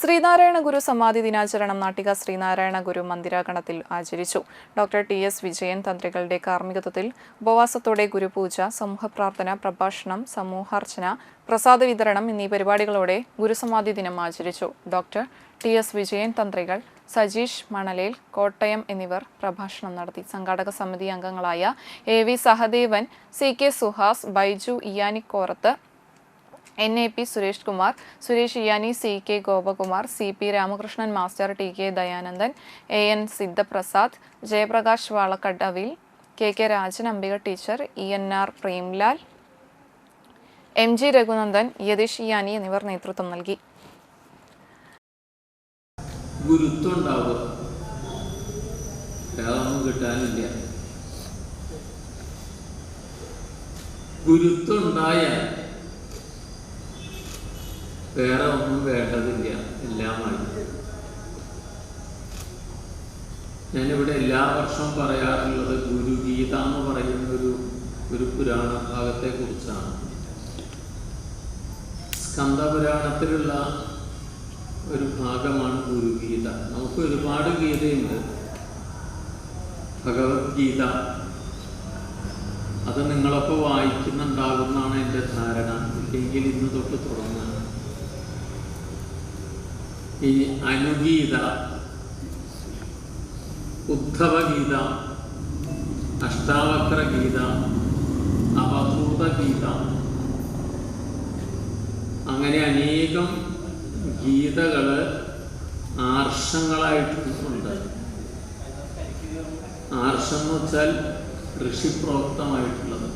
ശ്രീനാരായണ ഗുരു സമാധി ദിനാചരണം നാട്ടിക ശ്രീനാരായണ ഗുരു മന്ദിരാഗണത്തിൽ ആചരിച്ചു. ഡോക്ടർ ടി എസ് വിജയൻ തന്ത്രികളുടെ കാർമ്മികത്വത്തിൽ ഉപവാസത്തോടെ ഗുരുപൂജ സമൂഹ പ്രാർത്ഥന പ്രഭാഷണം സമൂഹാർച്ചന പ്രസാദ വിതരണം എന്നീ പരിപാടികളോടെ ഗുരുസമാധി ദിനം ആചരിച്ചു. ഡോക്ടർ ടി എസ് വിജയൻ തന്ത്രികൾ സജീഷ് മണലേൽ കോട്ടയം എന്നിവർ പ്രഭാഷണം നടത്തി. സംഘാടക സമിതി അംഗങ്ങളായ A V Sahadevan C K Suhas Baiju Eyanikkorath N A P Suresh Kumar Suresh Eyani C K Gopakumar C P Ramakrishnan master T K Dayanandan A N Sidhaprasad Jayaprakash വാളക്കടവിൽ K K Rajan Ambika teacher E N R Premlal M G Raghunandan Yatheesh Eyani എന്നിവർ നേതൃത്വം നൽകി. ഗുരുത്വം ഉണ്ടായാൽ വേറെ ഒന്നും വേണ്ടതില്ല. എല്ലാമായി ഞാനിവിടെ എല്ലാ വർഷവും പറയാറുള്ളത് ഗുരുഗീത എന്ന് പറയുന്ന ഒരു ഒരു പുരാണ ഭാഗത്തെ കുറിച്ചാണ് സ്കന്ദപുരാണത്തിലുള്ള ഒരു ഭാഗമാണ് ഗുരുഗീത. നമുക്ക് ഒരുപാട് ഗീതയുണ്ട്. ഭഗവത്ഗീത. അത് നിങ്ങളൊക്കെ വായിക്കുന്നുണ്ടാകുമെന്നാണ് എന്റെ ധാരണ. ഇല്ലെങ്കിൽ ഇന്ന് തൊട്ട് തുടങ്ങാം. ഈ അനുഗീത ഉദ്ധവഗീത അഷ്ടാവക്ര ഗീത അവഭൂതഗീത അങ്ങനെ അനേകം ഗീതകൾ ആർഷങ്ങളായിട്ടുണ്ട് ആർഷം എന്ന് വെച്ചാൽ ഋഷിപ്രോക്തമായിട്ടുള്ളത്